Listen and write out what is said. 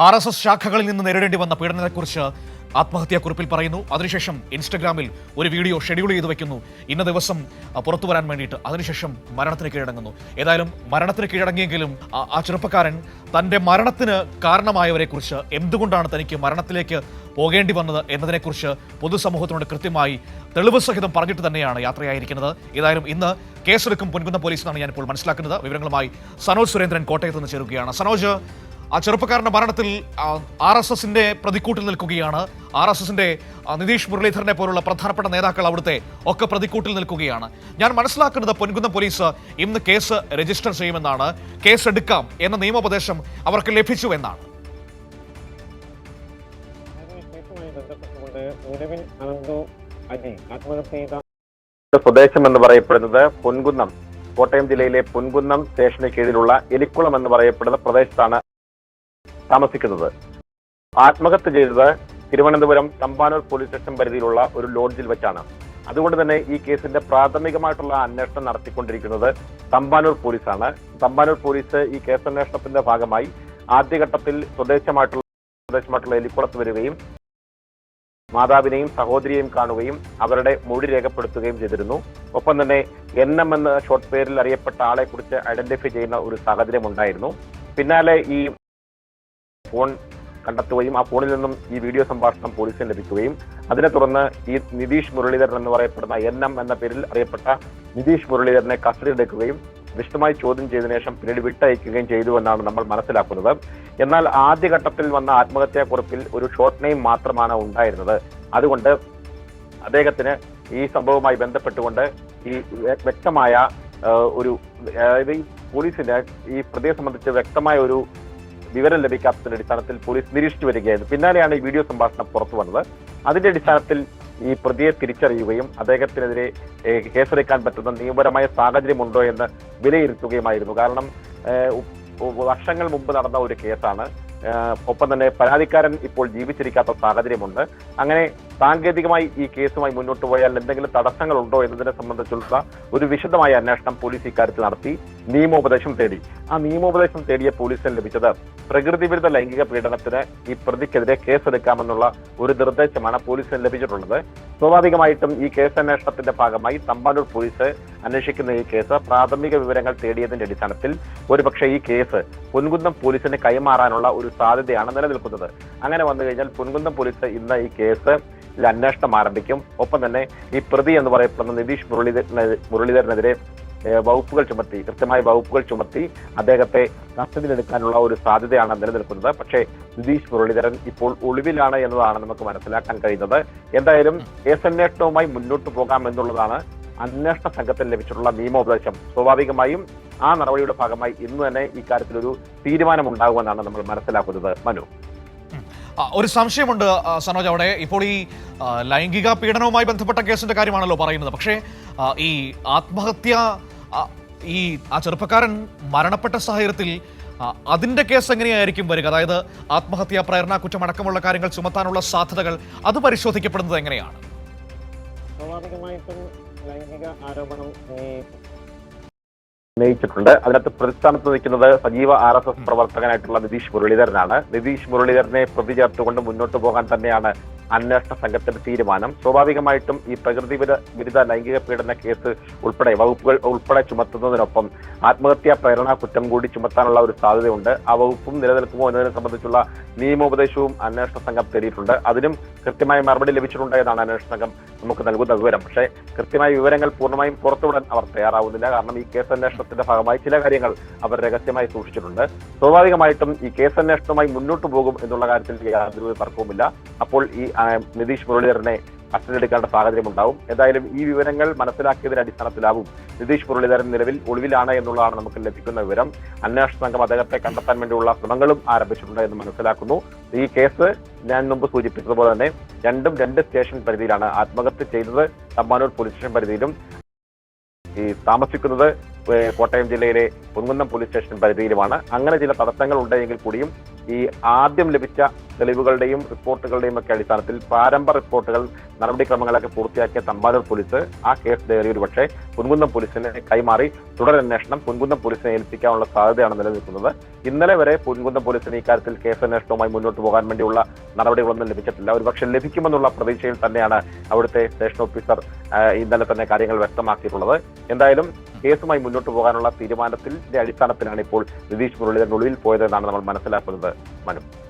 R S S ശാഖകളിൽ നിന്ന് നേരിടേണ്ടി വന്ന പീഡനത്തെക്കുറിച്ച് ആത്മഹത്യാക്കുറിപ്പിൽ പറയുന്നു. അതിനുശേഷം ഇൻസ്റ്റഗ്രാമിൽ ഒരു വീഡിയോ ഷെഡ്യൂൾ ചെയ്ത് വെക്കുന്നു. ഇന്ന ദിവസം പുറത്തു വരാൻ വേണ്ടിയിട്ട്. അതിനുശേഷം മരണത്തിന് കീഴടങ്ങുന്നു. ഏതായാലും മരണത്തിന് കീഴടങ്ങിയെങ്കിലും ആ- ചെറുപ്പക്കാരൻ തന്റെ മരണത്തിന് കാരണമായവരെക്കുറിച്ച് എന്തുകൊണ്ടാണ് തനിക്ക് മരണത്തിലേക്ക് പോകേണ്ടി വന്നത് എന്നതിനെക്കുറിച്ച് പൊതുസമൂഹത്തിനോട് കൃത്യമായി തെളിവ് സഹിതം പറഞ്ഞിട്ട് തന്നെയാണ് യാത്രയായിരിക്കുന്നത്. ഏതായാലും ഇന്ന് കേസെടുക്കും പൊൻകുന്ന പോലീസ് എന്നാണ് ഞാനിപ്പോൾ മനസ്സിലാക്കുന്നത്. വിവരങ്ങളുമായി സനോജ് സുരേന്ദ്രൻ കോട്ടയത്ത് നിന്ന് ചേരുകയാണ്. സനോജ് ആ ചെറുപ്പക്കാരന്റെ മരണത്തിൽ ആർ എസ് എസിന്റെ പ്രതിക്കൂട്ടിൽ നിൽക്കുകയാണ്. ആർ എസ് എസിന്റെ നിതീഷ് മുരളീധരനെ പോലുള്ള പ്രധാനപ്പെട്ട നേതാക്കൾ അവിടുത്തെ ഒക്കെ പ്രതിക്കൂട്ടിൽ നിൽക്കുകയാണ്. ഞാൻ മനസ്സിലാക്കുന്നത് പൊൻകുന്ന പോലീസ് ഇന്ന് കേസ് രജിസ്റ്റർ ചെയ്യുമെന്നാണ്. കേസ് എടുക്കാം എന്ന നിയമോപദേശം അവർക്ക് ലഭിച്ചു എന്നാണ്. സ്വദേശം എന്ന് പറയപ്പെടുന്നത് പൊൻകുന്നം. കോട്ടയം ജില്ലയിലെ പൊൻകുന്നം സ്റ്റേഷന് കീഴിലുള്ള എലിക്കുളം എന്ന് പറയപ്പെടുന്ന പ്രദേശത്താണ് താമസിക്കുന്നത്. ആത്മഹത്യ ചെയ്തത് തിരുവനന്തപുരം തമ്പാനൂർ പോലീസ് സ്റ്റേഷൻ പരിധിയിലുള്ള ഒരു ലോഡ്ജിൽ വെച്ചാണ്. അതുകൊണ്ട് തന്നെ ഈ കേസിന്റെ പ്രാഥമികമായിട്ടുള്ള അന്വേഷണം നടത്തിക്കൊണ്ടിരിക്കുന്നത് തമ്പാനൂർ പോലീസാണ്. തമ്പാനൂർ പോലീസ് ഈ കേസന്വേഷണത്തിന്റെ ഭാഗമായി ആദ്യഘട്ടത്തിൽ സ്വദേശമായിട്ടുള്ള സ്വദേശമായിട്ടുള്ള എലിക്കുളത്ത് വരികയും മാതാവിനെയും സഹോദരിയെയും കാണുകയും അവരുടെ മൊഴി രേഖപ്പെടുത്തുകയും ചെയ്തിരുന്നു. ഒപ്പം തന്നെ എൻ എം എന്ന ഷോർട്ട് പേരിൽ അറിയപ്പെട്ട ആളെ കുറിച്ച് ഐഡന്റിഫൈ ചെയ്യുന്ന ഒരു സാഹചര്യം ഉണ്ടായിരുന്നു പിന്നാലെ ഈ ഫോൺ കണ്ടെത്തുകയും ആ ഫോണിൽ നിന്നും ഈ വീഡിയോ സംഭാഷണം പോലീസിന് ലഭിക്കുകയും അതിനെ തുടർന്ന് ഈ നിതീഷ് മുരളീധരൻ എന്ന് പറയപ്പെടുന്ന എൻ എം എന്ന പേരിൽ അറിയപ്പെട്ട നിതീഷ് മുരളീധരനെ കസ്റ്റഡിയിലെടുക്കുകയും വിശദമായി ചോദ്യം ചെയ്ത ശേഷം പിന്നീട് വിട്ടയക്കുകയും ചെയ്തു എന്നാണ് നമ്മൾ മനസ്സിലാക്കുന്നത്. എന്നാൽ ആദ്യഘട്ടത്തിൽ വന്ന ആത്മഹത്യാക്കുറിപ്പിൽ ഒരു ഷോർട്ട് നെയിം മാത്രമാണ് ഉണ്ടായിരുന്നത്. അതുകൊണ്ട് അദ്ദേഹത്തിന് ഈ സംഭവവുമായി ബന്ധപ്പെട്ടുകൊണ്ട് ഈ വ്യക്തമായ ഒരു അതായത് ഈ പോലീസിന് ഈ പ്രതിയെ സംബന്ധിച്ച് വ്യക്തമായ ഒരു വിവരം ലഭിക്കാത്തതിന്റെ അടിസ്ഥാനത്തിൽ പോലീസ് നിരീക്ഷിച്ചു വരികയായിരുന്നു. പിന്നാലെയാണ് ഈ വീഡിയോ സംഭാഷണം പുറത്തു വന്നത്. അതിന്റെ അടിസ്ഥാനത്തിൽ ഈ പ്രതിയെ തിരിച്ചറിയുകയും അദ്ദേഹത്തിനെതിരെ കേസെടുക്കാൻ പറ്റുന്ന നിയമപരമായ സാഹചര്യമുണ്ടോ എന്ന് വിലയിരുത്തുകയുമായിരുന്നു. കാരണം വർഷങ്ങൾ മുമ്പ് നടന്ന ഒരു കേസാണ്. ഒപ്പം തന്നെ പരാതിക്കാരൻ ഇപ്പോൾ ജീവിച്ചിരിക്കാത്ത സാഹചര്യമുണ്ട്. അങ്ങനെ സാങ്കേതികമായി ഈ കേസുമായി മുന്നോട്ട് പോയാൽ എന്തെങ്കിലും തടസ്സങ്ങളുണ്ടോ എന്നതിനെ സംബന്ധിച്ചുള്ള ഒരു വിശദമായ അന്വേഷണം പോലീസ് ഇക്കാര്യത്തിൽ നടത്തി നിയമോപദേശം തേടി. ആ നിയമോപദേശം തേടിയ പോലീസിന് ലഭിച്ചത് പ്രകൃതി വിരുദ്ധ ലൈംഗിക പീഡനത്തിന് ഈ പ്രതിക്കെതിരെ കേസെടുക്കാമെന്നുള്ള ഒരു നിർദ്ദേശമാണ് പോലീസിന് ലഭിച്ചിട്ടുള്ളത്. സ്വാഭാവികമായിട്ടും ഈ കേസന്വേഷണത്തിന്റെ ഭാഗമായി തമ്പാനൂർ പോലീസ് അന്വേഷിക്കുന്ന ഈ കേസ് പ്രാഥമിക വിവരങ്ങൾ തേടിയതിന്റെ അടിസ്ഥാനത്തിൽ ഒരുപക്ഷെ ഈ കേസ് പൊൻകുന്നം പോലീസിന് കൈമാറാനുള്ള ഒരു സാധ്യതയാണ് നിലനിൽക്കുന്നത്. അങ്ങനെ വന്നു കഴിഞ്ഞാൽ പൊൻകുന്നം പോലീസ് ഇന്ന് ഈ കേസ് അന്വേഷണം ആരംഭിക്കും. ഒപ്പം തന്നെ ഈ പ്രതി എന്ന് പറയപ്പെടുന്ന നിതീഷ് മുരളീധര മുരളീധരനെതിരെ വകുപ്പുകൾ ചുമത്തി കൃത്യമായ വകുപ്പുകൾ ചുമത്തി അദ്ദേഹത്തെ കസ്റ്റഡിയിലെടുക്കാനുള്ള ഒരു സാധ്യതയാണ് നിലനിൽക്കുന്നത്. പക്ഷേ നിതീഷ് മുരളീധരൻ ഇപ്പോൾ ഒളിവിലാണ് എന്നതാണ് നമുക്ക് മനസ്സിലാക്കാൻ കഴിയുന്നത്. എന്തായാലും കേസന്വേഷണവുമായി മുന്നോട്ട് പോകാം എന്നുള്ളതാണ് അന്വേഷണ സംഘത്തിന് ലഭിച്ചിട്ടുള്ള നിയമോപദേശം സ്വാഭാവികമായും ആ നടപടിയുടെ ഭാഗമായി ഇന്ന് തന്നെ ഇക്കാര്യത്തിൽ ഒരു തീരുമാനം ഉണ്ടാകുമെന്നാണ് നമ്മൾ മനസ്സിലാക്കുന്നത്. മനു. ഒരു സംശയമുണ്ട് സനോജ് അവിടെ. ഇപ്പോൾ ഈ ലൈംഗിക പീഡനവുമായി ബന്ധപ്പെട്ട കേസിന്റെ കാര്യമാണല്ലോ പറയുന്നത്. പക്ഷേ ഈ ആത്മഹത്യ ഈ ആ ചെറുപ്പക്കാരൻ മരണപ്പെട്ട സാഹചര്യത്തിൽ അതിന്റെ കേസ് എങ്ങനെയായിരിക്കും വരിക? അതായത് ആത്മഹത്യ പ്രേരണ കുറ്റമടക്കമുള്ള കാര്യങ്ങൾ ചുമത്താനുള്ള സാധ്യതകൾ അത് പരിശോധിക്കപ്പെടുന്നത് എങ്ങനെയാണ്? സ്വാഭാവികമായിട്ടും ലൈംഗിക ആരോപണം ഉന്നയിച്ചിട്ടുണ്ട്. അതിനകത്ത് പ്രതിസ്ഥാനത്ത് നിൽക്കുന്നത് സജീവ ആർ എസ് എസ് പ്രവർത്തകനായിട്ടുള്ള നിതീഷ് മുരളീധരനാണ്. നിതീഷ് മുരളീധരനെ പ്രതി ചേർത്തുകൊണ്ട് മുന്നോട്ട് പോകാൻ തന്നെയാണ് അന്വേഷണ സംഘത്തിന്റെ തീരുമാനം. സ്വാഭാവികമായിട്ടും ഈ പ്രകൃതി വിരുദ്ധ ലൈംഗിക പീഡന കേസ് ഉൾപ്പെടെ വകുപ്പുകൾ ഉൾപ്പെടെ ചുമത്തുന്നതിനൊപ്പം ആത്മഹത്യാ പ്രേരണ കുറ്റം കൂടി ചുമത്താനുള്ള ഒരു സാധ്യതയുണ്ട്. ആ വകുപ്പും നിലനിൽക്കുമോ എന്നതിനെ സംബന്ധിച്ചുള്ള നിയമോപദേശവും അന്വേഷണ സംഘം തേടിയിട്ടുണ്ട്. അതിനും കൃത്യമായ മറുപടി ലഭിച്ചിട്ടുണ്ട് എന്നാണ് അന്വേഷണ സംഘം നമുക്ക് നൽകുന്ന വിവരം. പക്ഷേ കൃത്യമായ വിവരങ്ങൾ പൂർണമായും പുറത്തുവിടാൻ അവർ തയ്യാറാവുന്നില്ല. കാരണം ഈ കേസ് അന്വേഷണത്തിന്റെ ഭാഗമായി ചില കാര്യങ്ങൾ അവർ രഹസ്യമായി സൂക്ഷിച്ചിട്ടുണ്ട്. സ്വാഭാവികമായിട്ടും ഈ കേസ് അന്വേഷണവുമായി മുന്നോട്ട് പോകും എന്നുള്ള കാര്യത്തിൽ യാതൊരു തർക്കവുമില്ല. അപ്പോൾ ഈ നിതീഷ് മുരളീധരനെ കസ്റ്റഡിയെടുക്കേണ്ട സാഹചര്യം ഉണ്ടാവും. എന്തായാലും ഈ വിവരങ്ങൾ മനസ്സിലാക്കിയതിന്റെ അടിസ്ഥാനത്തിലാവും നിതീഷ് മുരളീധരൻ നിലവിൽ ഒളിവിലാണ് എന്നുള്ളതാണ് നമുക്ക് ലഭിക്കുന്ന വിവരം. അന്വേഷണ സംഘം അദ്ദേഹത്തെ കണ്ടെത്താൻ വേണ്ടിയുള്ള ശ്രമങ്ങളും ആരംഭിച്ചിട്ടുണ്ട് എന്ന് മനസ്സിലാക്കുന്നു. ഈ കേസ് ഞാൻ മുമ്പ് സൂചിപ്പിച്ചതുപോലെ തന്നെ രണ്ടും രണ്ട് സ്റ്റേഷൻ പരിധിയിലാണ്. ആത്മഹത്യ ചെയ്തത് തമ്മാനൂർ പോലീസ് സ്റ്റേഷൻ പരിധിയിലും ഈ താമസിക്കുന്നത് കോട്ടയം ജില്ലയിലെ പൊൻകുന്നം പോലീസ് സ്റ്റേഷൻ പരിധിയിലുമാണ്. അങ്ങനെ ചില തടസ്സങ്ങൾ ഉണ്ടെങ്കിൽ കൂടിയും ഈ ആദ്യം ലഭിച്ച തെളിവുകളുടെയും റിപ്പോർട്ടുകളുടെയും ഒക്കെ അടിസ്ഥാനത്തിൽ പ്രാരംഭ റിപ്പോർട്ടുകൾ നടപടിക്രമങ്ങളൊക്കെ പൂർത്തിയാക്കിയ തമ്പാനൂർ പോലീസ് ആ കേസ് ഡയറി ഒരു പക്ഷേ പൊൻകുന്നം പോലീസിനെ കൈമാറി തുടരന്വേഷണം പൊൻകുന്നം പോലീസിനെ ഏൽപ്പിക്കാനുള്ള സാധ്യതയാണ് നിലനിൽക്കുന്നത്. ഇന്നലെ വരെ പൊൻകുന്നം പോലീസിന് ഇക്കാര്യത്തിൽ കേസന്വേഷണവുമായി മുന്നോട്ട് പോകാൻ വേണ്ടിയുള്ള നടപടികളൊന്നും ലഭിച്ചിട്ടില്ല. ഒരുപക്ഷെ ലഭിക്കുമെന്നുള്ള പ്രതീക്ഷയിൽ തന്നെയാണ് അവിടുത്തെ സ്റ്റേഷൻ ഓഫീസർ ഇന്നലെ തന്നെ കാര്യങ്ങൾ വ്യക്തമാക്കിയിട്ടുള്ളത്. എന്തായാലും കേസുമായി മുന്നോട്ട് പോകാനുള്ള തീരുമാനത്തിന്റെ അടിസ്ഥാനത്തിലാണ് ഇപ്പോൾ നിതീഷ് മുരളീധരൻ ഒളിവിൽ പോയതെന്നാണ് നമ്മൾ മനസ്സിലാക്കുന്നത്. മനു.